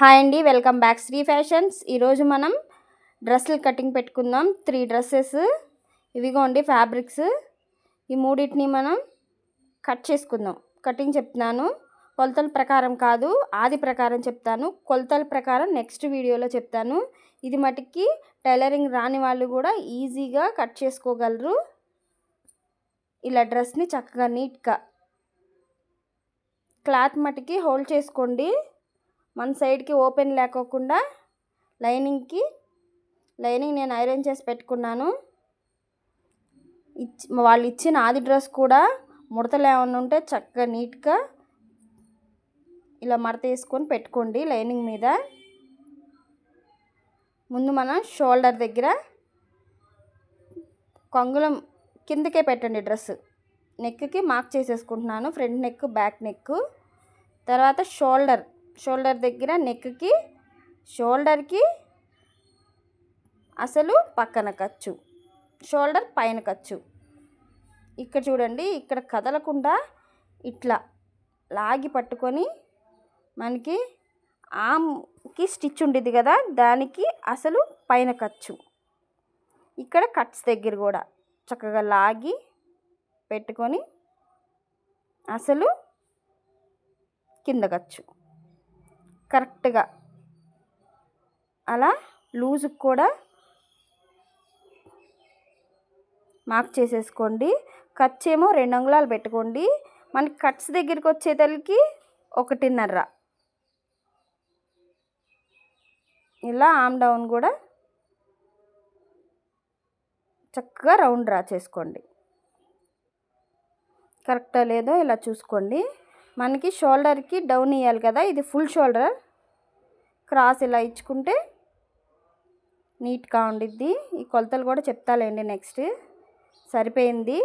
Hi అండి welcome back Shri fashions. ఈరోజు మనం డ్రెస్సులు కటింగ్ పెట్టుకుందాం. త్రీ డ్రెస్సెస్ ఇవిగోండి ఫ్యాబ్రిక్స్. ఈ మూడింటిని మనం కట్ చేసుకుందాం. కటింగ్ చెప్తున్నాను. కొలతల ప్రకారం కాదు ఆది ప్రకారం చెప్తాను. కొలతల ప్రకారం నెక్స్ట్ వీడియోలో చెప్తాను. ఇది మటుకి టైలరింగ్ రాని వాళ్ళు కూడా ఈజీగా కట్ చేసుకోగలరు. ఇలా డ్రెస్ని చక్కగా నీట్గా క్లాత్ మటుకి హోల్డ్ చేసుకోండి. మన సైడ్కి ఓపెన్ లేకోకుండా లైనింగ్కి లైనింగ్ నేను ఐరన్ చేసి పెట్టుకున్నాను. ఇచ్చి వాళ్ళు ఇచ్చిన ఆది డ్రెస్ కూడా ముడతలు ఏమైనా ఉంటే చక్కగా నీట్గా ఇలా మడత వేసుకొని పెట్టుకోండి లైనింగ్ మీద. ముందు మనం షోల్డర్ దగ్గర కొంగులం కిందకే పెట్టండి డ్రెస్. నెక్కి మార్క్ చేసేసుకుంటున్నాను ఫ్రంట్ నెక్ బ్యాక్ నెక్. తర్వాత షోల్డర్. షోల్డర్ దగ్గర నెక్కి షోల్డర్కి అసలు పక్కన ఖర్చు షోల్డర్ పైన ఖర్చు. ఇక్కడ చూడండి ఇక్కడ కదలకుండా ఇట్లా లాగి పట్టుకొని మనకి ఆమ్కి స్టిచ్ ఉండేది కదా దానికి అసలు పైన ఖర్చు. ఇక్కడ కట్స్ దగ్గర కూడా చక్కగా లాగి పెట్టుకొని అసలు కింద ఖర్చు. కరెక్ట్గా. అలా లూజుకి కూడా మార్క్ చేసేసుకోండి. ఖర్చు ఏమో రెండు అంగుళాలు పెట్టుకోండి. మనకి కట్స్ దగ్గరికి వచ్చేతలకి ఒకటిన్నర. ఇలా ఆమ్ డౌన్ కూడా చక్కగా రౌండ్ డ్రా చేసుకోండి. కరెక్టా లేదో ఇలా చూసుకోండి. మనకి షోల్డర్కి డౌన్ ఇవ్వాలి కదా ఇది ఫుల్ షోల్డర్. క్రాస్ ఇలా ఇచ్చుకుంటే నీట్గా ఉండిద్ది. ఈ కొలతలు కూడా చెప్తాలేండి నెక్స్ట్. సరిపోయింది.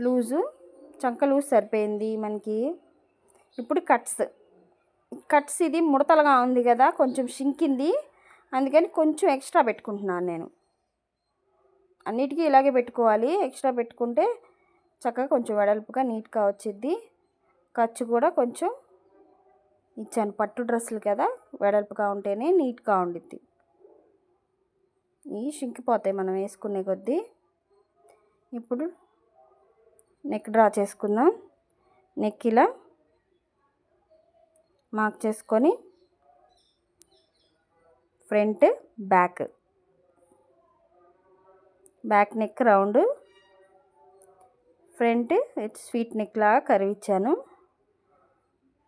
లూజు చంక లూజ్ సరిపోయింది మనకి. ఇప్పుడు కట్స్. కట్స్ ఇది ముడతలుగా ఉంది కదా కొంచెం షింకింది. అందుకని కొంచెం ఎక్స్ట్రా పెట్టుకుంటున్నాను నేను. అన్నిటికీ ఇలాగే పెట్టుకోవాలి. ఎక్స్ట్రా పెట్టుకుంటే చక్కగా కొంచెం వెడల్పుగా నీట్గా వచ్చిద్ది. ఖర్చు కూడా కొంచెం ఇచ్చాను. పట్టు డ్రెస్సులు కదా వెడల్పుగా ఉంటేనే నీట్గా ఉండిద్ది. ఇవి షింకిపోతాయి మనం వేసుకునే కొద్దీ. ఇప్పుడు నెక్ డ్రా చేసుకుందాం. నెక్ ఇలా మార్క్ చేసుకొని front back. Back neck round. Front sweet neck లాగా కరివిచ్చాను. ఇచ్చాను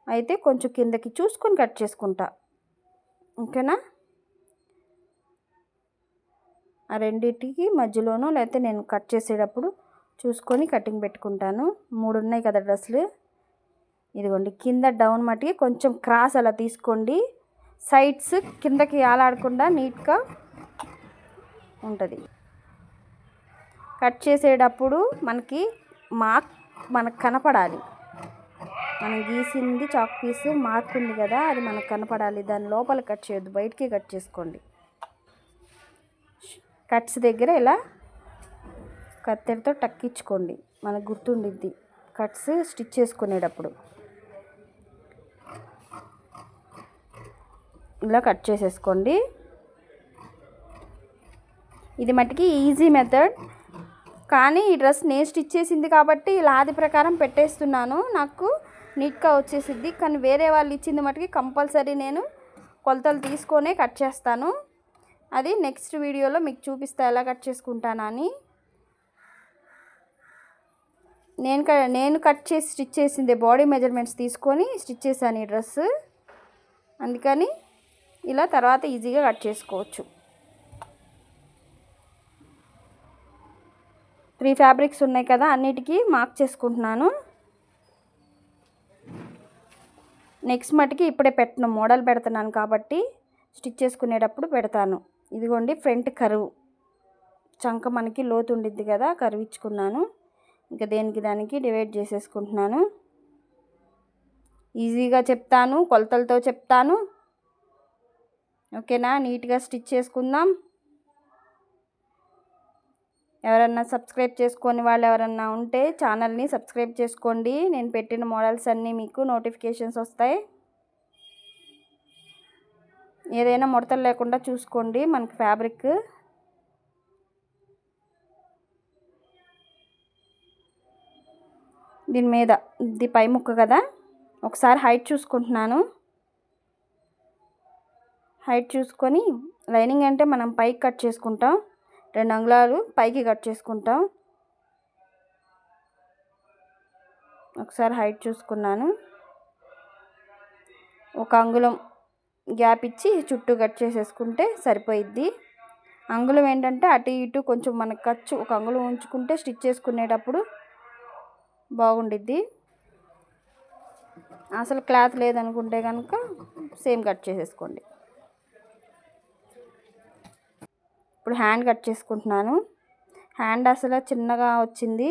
అయితే కొంచెం కిందకి చూసుకొని కట్ చేసుకుంటా. ఓకేనా? ఆ రెండింటికి మధ్యలోనూ లేకపోతే నేను కట్ చేసేటప్పుడు చూసుకొని కటింగ్ పెట్టుకుంటాను. మూడు ఉన్నాయి కదా డ్రెస్సులు. ఇదిగోండి కింద డౌన్ మట్టికి కొంచెం క్రాస్ అలా తీసుకోండి. సైడ్స్ కిందకి ఆలాడకుండా నీట్గా ఉంటుంది. కట్ చేసేటప్పుడు మనకి మార్క్ మనకు కనపడాలి. మనం గీసింది చాక్ పీస్ మార్క్ ఉంది కదా అది మనకు కనపడాలి. దాని లోపల కట్ చేయొద్దు బయటికి కట్ చేసుకోండి. కట్స్ దగ్గర ఇలా కత్తెరతో టక్కించుకోండి. మనకు గుర్తుండిద్ది. కట్స్ స్టిచ్ చేసుకునేటప్పుడు. ఇలా కట్ చేసేసుకోండి. ఇది మట్టుకి ఈజీ మెథడ్. కానీ ఈ డ్రెస్ నేను స్టిచ్ చేసింది కాబట్టి ఇలా ఆది ప్రకారం పెట్టేస్తున్నాను. నాకు నీట్గా వచ్చేసిద్ది. కానీ వేరే వాళ్ళు ఇచ్చింది మటుకి కంపల్సరీ నేను కొలతలు తీసుకొనే కట్ చేస్తాను. అది నెక్స్ట్ వీడియోలో మీకు చూపిస్తా ఎలా కట్ చేసుకుంటానని నేను నేను కట్ చేసి స్టిచ్ చేసింది బాడీ మెజర్మెంట్స్ తీసుకొని స్టిచ్ చేశాను ఈ డ్రెస్. అందుకని ఇలా తర్వాత ఈజీగా కట్ చేసుకోవచ్చు. త్రీ ఫ్యాబ్రిక్స్ ఉన్నాయి కదా అన్నిటికీ మార్క్ చేసుకుంటున్నాను. నెక్స్ట్ మటుకి ఇప్పుడే పెట్టను మోడల్ పెడుతున్నాను కాబట్టి స్టిచ్ చేసుకునేటప్పుడు పెడతాను. ఇదిగోండి ఫ్రంట్ కరువు. చంక మనకి లోతు ఉండిద్ది కదా కరువు ఇచ్చుకున్నాను ఇంకా దేనికి దానికి డివైడ్ చేసేసుకుంటున్నాను. ఈజీగా చెప్తాను కొలతలతో చెప్తాను. ఓకేనా? నీట్గా స్టిచ్ చేసుకుందాం. ఎవరన్నా సబ్స్క్రైబ్ చేసుకొని వాళ్ళు ఎవరన్నా ఉంటే ఛానల్ని సబ్స్క్రైబ్ చేసుకోండి. నేను పెట్టిన మోడల్స్ అన్నీ మీకు నోటిఫికేషన్స్ వస్తాయి. ఏదైనా ముడతలు లేకుండా చూసుకోండి మనకి ఫ్యాబ్రిక్ దీని మీద ఇది పై ముక్క కదా? ఒకసారి హైట్ చూసుకుంటున్నాను. హైట్ చూసుకొని లైనింగ్ అంటే మనం పైకి కట్ చేసుకుంటాం. రెండు అంగుళాలు పైకి కట్ చేసుకుంటాం. ఒకసారి హైట్ చూసుకున్నాను. ఒక అంగుళం గ్యాప్ ఇచ్చి చుట్టూ కట్ చేసేసుకుంటే సరిపోయిద్ది. అంగుళం ఏంటంటే అటు ఇటు కొంచెం మనకు ఖర్చు ఒక అంగుళం ఉంచుకుంటే స్టిచ్ చేసుకునేటప్పుడు బాగుండిద్ది. అసలు క్లాత్ లేదనుకుంటే కనుక సేమ్ కట్ చేసేసుకోండి. ఇప్పుడు హ్యాండ్ కట్ చేసుకుంటున్నాను. హ్యాండ్ అసలు చిన్నగా వచ్చింది.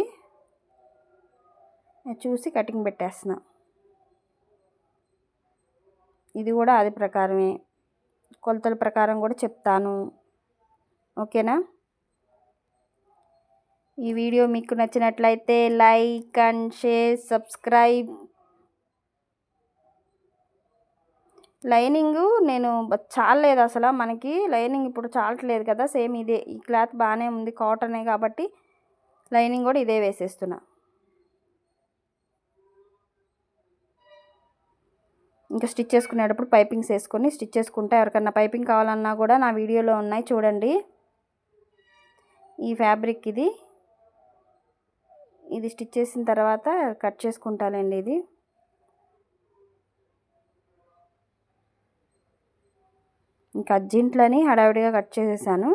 చూసి కటింగ్ పెట్టేస్తున్నా. ఇది కూడా అది ప్రకారమే. కొలతల ప్రకారం కూడా చెప్తాను. ఓకేనా? ఈ వీడియో మీకు నచ్చినట్లయితే like and share subscribe lining నేను చాలలేదు అసలు మనకి. లైనింగ్ ఇప్పుడు చాలట్లేదు కదా సేమ్ ఇదే. ఈ క్లాత్ బాగానే ఉంది కాటనే కాబట్టి లైనింగ్ కూడా ఇదే వేసేస్తున్నా. ఇంకా స్టిచ్ చేసుకునేటప్పుడు పైపింగ్స్ వేసుకొని స్టిచ్ చేసుకుంటా. ఎవరికన్నా పైపింగ్ కావాలన్నా కూడా నా వీడియోలో ఉన్నాయి చూడండి. ఈ ఫ్యాబ్రిక్ ఇది ఇది స్టిచ్ చేసిన తర్వాత కట్ చేసుకుంటానండి ఇది. ఇంకా అర్జెంట్లని హడావిడిగా కట్ చేసేసాను.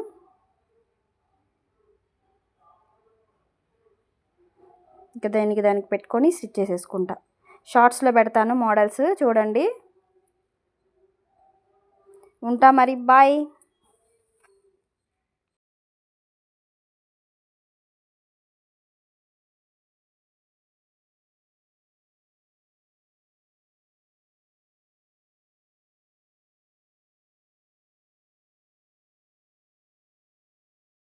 ఇంకా దానికి దానికి పెట్టుకొని స్టిచ్ చేసేసుకుంటా. షార్ట్స్లో పెడతాను మోడల్స్ చూడండి. ఉంటా మరి బాయ్.